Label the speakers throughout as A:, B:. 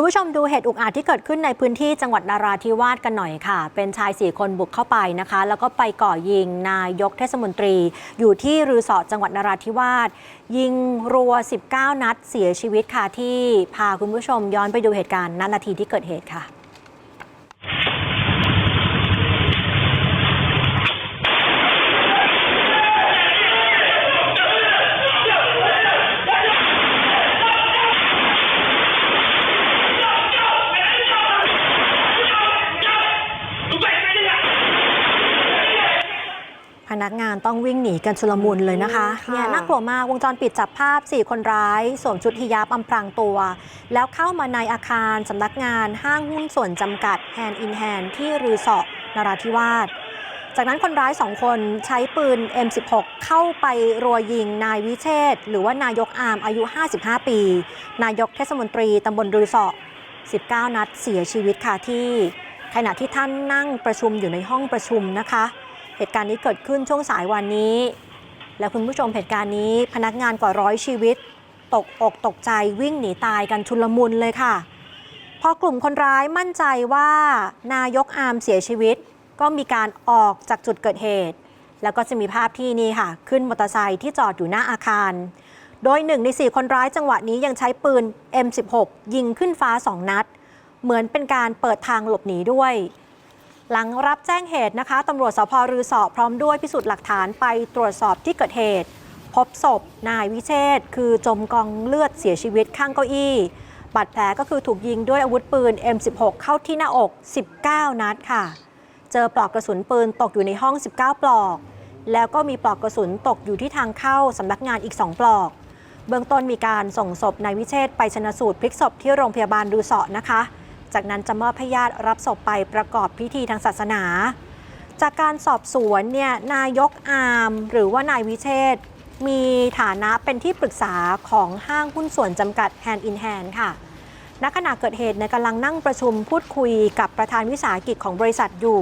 A: คุณผู้ชมดูเหตุอุกอาจที่เกิดขึ้นในพื้นที่จังหวัดนาราธิวาสกันหน่อยค่ะ เป็นชายสี่คนบุกเข้าไปนะคะ แล้วก็ไปก่อยิงนายกเทศมนตรี อยู่ที่รือสอจังหวัดนาราธิวาสยิงรัว 19 นัดเสียชีวิตค่ะที่พาคุณผู้ชมย้อนไปดูเหตุการณ์ณนาทีที่เกิดเหตุค่ะ นักงานต้องวิ่งหนีกันชุลมุนเลยนะคะ
B: ค่ะ
A: เนี่ยน่ากลัวมากวงจรปิดจับภาพ 4 คนร้ายสวมชุดฮิญาบอำพรางตัว แล้วเข้ามาในอาคารสำนักงานห้างหุ้นส่วนจำกัด Hand in Hand ที่รือสอนราธิวาสจากนั้นคนร้ายสองคนใช้ปืน M16 เข้าไปรัวยิงนายวิเชษฐ์หรือว่านายกอามอายุ 55 ปี นายกเทศมนตรีตำบลรือสอ19 นัดเสียชีวิตค่ะที่ขณะที่ท่านนั่งประชุมอยู่ในห้องประชุมนะคะ เหตุการณ์นี้เกิดขึ้นช่วงสายวันนี้ และคุณผู้ชมเหตุการณ์นี้พนักงานกว่าร้อยชีวิต ตกอกตกใจวิ่งหนีตายกันชุลมุนเลยค่ะ พอกลุ่มคนร้ายมั่นใจว่านายกอามเสียชีวิต ก็มีการออกจากจุดเกิดเหตุ แล้วก็จะมีภาพที่นี่ค่ะ ขึ้นมอเตอร์ไซค์ที่จอดอยู่หน้าอาคาร โดยหนึ่งในสี่คนร้ายจังหวะนี้ยังใช้ปืน M16 ยิงขึ้นฟ้าสองนัด เหมือนเป็นการเปิดทางหลบหนีด้วย หลังรับแจ้งเหตุนะคะตำรวจสพรือสอพร้อมด้วยพิสูจน์หลักฐานไปตรวจสอบที่เกิดเหตุ พบศพนายวิเชษคือจมกองเลือดเสียชีวิตข้างเก้าอี้บาดแผลก็คือถูกยิงด้วยอาวุธปืน M16 เข้าที่หน้าอก 19 นัดค่ะ เจอปลอกกระสุนปืนตกอยู่ในห้อง 19 ปลอก แล้วก็มีปลอกกระสุนตกอยู่ที่ทางเข้าสำนักงานอีก 2 ปลอก เบื้องต้นมีการส่งศพนายวิเชษไปชนะสูตรพลิกศพที่โรงพยาบาลดูเสาะนะคะ จากนั้นจะมอบให้ญาติรับศพไปประกอบพิธีทางศาสนา จากการสอบสวนเนี่ยนายกอามหรือว่านายวิเชษมีฐานะเป็นที่ปรึกษาของห้างหุ้นส่วนจำกัด Hand in Hand ค่ะณขณะเกิดเหตุเนี่ยกำลังนั่งประชุมพูดคุยกับประธานวิสาหกิจของบริษัทอยู่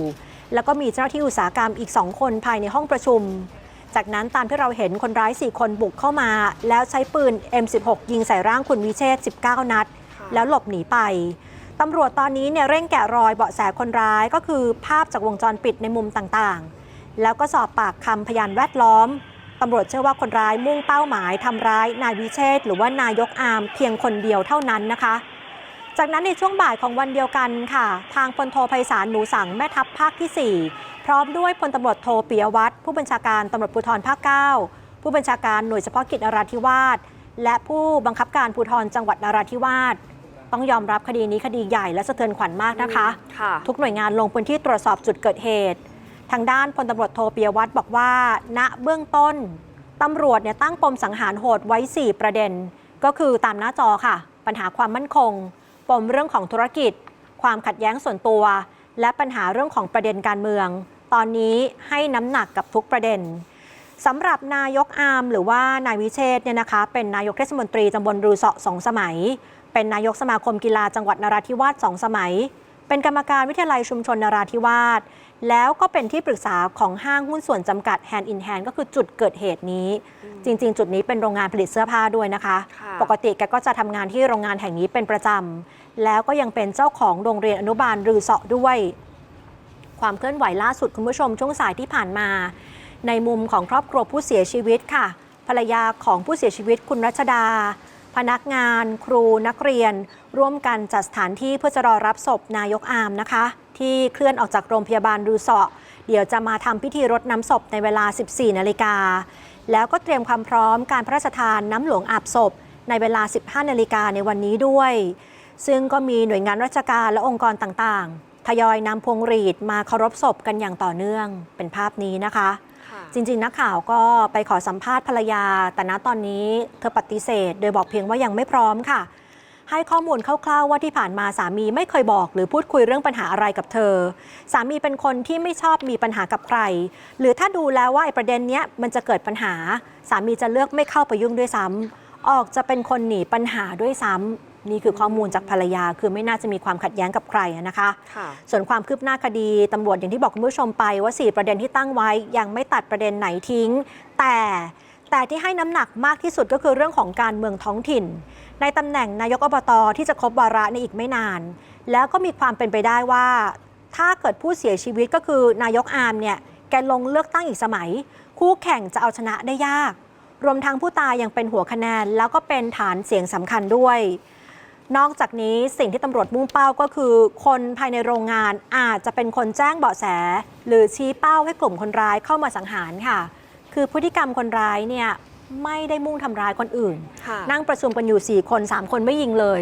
A: แล้วก็มีเจ้าหน้าที่อุตสาหกรรมอีก2คนภายในห้องประชุม จากนั้นตามที่เราเห็นคนร้าย 4 คนบุกเข้ามา แล้วใช้ปืน M16 ยิงใส่ร่างคุณวิเชษ 19 นัด แล้วหลบหนีไป ตำรวจตอนนี้เนี่ยเร่งแกะรอยเบาะแสคนร้ายก็คือภาพจากวงจรปิดในมุมต่างๆ แล้วก็สอบปากคำพยานแวดล้อมตำรวจเชื่อว่าคนร้ายมุ่งเป้าหมายทำร้ายนายวิเชษหรือว่านายกอามเพียงคนเดียวเท่านั้นนะคะ จากนั้นในช่วงบ่ายของวันเดียวกันค่ะ ทางพลโทไพศาลหนูสังแม่ทัพภาคที่ 4 พร้อมด้วยพลตำรวจโทปิยวัฒน์ผู้บัญชาการตำรวจภูธรภาค 9 ผู้บัญชาการหน่วยเฉพาะกิจนราธิวาสและผู้บังคับการภูธรจังหวัดนราธิวาส ต้องยอมรับคดีนี้คดีใหญ่และสะเทือนขวัญมากนะคะ
B: ค่ะ
A: ทุกหน่วยงานลงพื้นที่ตรวจสอบจุดเกิดเหตุ ทางด้านพลตำรวจโทปิยวัฒน์บอกว่า ณเบื้องต้นตำรวจเนี่ยตั้งปมสังหารโหดไว้ 4 ประเด็น ก็คือตามหน้าจอค่ะ ปัญหาความมั่นคง ปมเรื่องของธุรกิจ ความขัดแย้งส่วนตัว และปัญหาเรื่องของประเด็นการเมือง ตอนนี้ให้น้ำหนักกับทุกประเด็นสำหรับนายกอาร์มหรือว่านายวิเชษฐ์เนี่ยนะคะ เป็นนายกเทศมนตรีตำบลรือเสาะสองสมัย เป็นนายกสมาคมกีฬาจังหวัดนราธิวาสสองสมัย เป็นกรรมการวิทยาลัยชุมชนนราธิวาส แล้วก็เป็นที่ปรึกษาของห้างหุ้นส่วนจำกัด Hand in Hand ก็คือจุดเกิดเหตุนี้ จริง ๆ จุดนี้เป็นโรงงานผลิตเสื้อผ้าด้วยนะคะ
B: ค่ะ
A: ปกติแกก็จะทำงานที่โรงงานแห่งนี้เป็นประจำแล้วก็ยังเป็นเจ้าของโรงเรียนอนุบาลรือเสาะด้วย ความเคลื่อนไหวล่าสุดคุณผู้ชมช่วงสายที่ผ่านมา ในมุมของครอบครัวผู้เสียชีวิตค่ะ ภรรยาของผู้เสียชีวิตคุณรัชดา พนักงาน ครูนักเรียน ร่วมกันจัดสถานที่เพื่อจะรอรับศพนายกอามนะคะ ที่เคลื่อนออกจากโรงพยาบาลรือเสาะเดี๋ยวจะมาทำพิธีรดน้ำศพในเวลา 14 นาฬิกา แล้วก็เตรียมความพร้อมการพระราชทานน้ำหลวงอาบศพ ในเวลา 15 นาฬิกาในวันนี้ด้วย ซึ่งก็มีหน่วยงานราชการและองค์กรต่างๆ ทยอยนำพวงหรีดมาเคารพศพกันอย่างต่อเนื่องเป็นภาพนี้นะคะ จริง ๆ นักข่าวก็ไปขอสัมภาษณ์ภรรยา แต่ณตอนนี้เธอปฏิเสธ โดยบอกเพียงว่ายังไม่พร้อมค่ะ ให้ข้อมูลคร่าวๆว่าที่ผ่านมาสามีไม่เคยบอกหรือพูดคุยเรื่องปัญหาอะไรกับเธอ สามีเป็นคนที่ไม่ชอบมีปัญหากับใคร หรือถ้าดูแล้วว่าไอ้ประเด็นเนี้ยมันจะเกิดปัญหา สามีจะเลือกไม่เข้าไปยุ่งด้วยซ้ำออกจะเป็นคนหนีปัญหาด้วยซ้ำ นี่คือข้อมูลจากภรรยา คือไม่น่าจะมีความขัดแย้งกับใครอะนะคะ
B: ค่ะ
A: ส่วนความคืบหน้าคดีตำรวจอย่างที่บอกคุณผู้ชมไปว่า 4 ประเด็นที่ตั้งไว้ ยังไม่ตัดประเด็นไหนทิ้ง แต่แต่ที่ให้น้ำหนักมากที่สุดก็คือเรื่องของการเมืองท้องถิ่น ในตำแหน่งนายกอบตที่จะครบวาระในอีกไม่นาน แล้วก็มีความเป็นไปได้ว่า ถ้าเกิดผู้เสียชีวิตก็คือนายกอาร์มเนี่ยแกลงเลือกตั้งอีกสมัย คู่แข่งจะเอาชนะได้ยาก รวมทั้งผู้ตายยังเป็นหัวคะแนน แล้วก็เป็นฐานเสียงสำคัญด้วย นอกจากนี้สิ่งที่ตำรวจมุ่งเป้าก็คือ คนภายในโรงงานอาจจะเป็นคนแจ้งเบาะแส หรือชี้เป้าให้กลุ่มคนร้ายเข้ามาสังหารค่ะ คือพฤติกรรมคนร้ายเนี่ยไม่ได้มุ่งทำร้ายคนอื่น นั่งประชุมกันอยู่ 4 คน 3 คนไม่ยิงเลย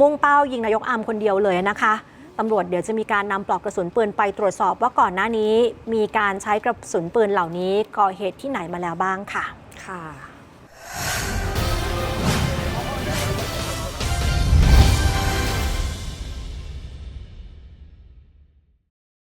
A: มุ่งเป้ายิงนายกอามคนเดียวเลยนะคะตำรวจเดี๋ยวจะมีการนำปลอกกระสุนปืนไปตรวจสอบว่าก่อนหน้านี้ มีการใช้กระสุนปืนเหล่านี้ก่อเหตุที่ไหนมาแล้วบ้างค่ะ
B: ค่ะ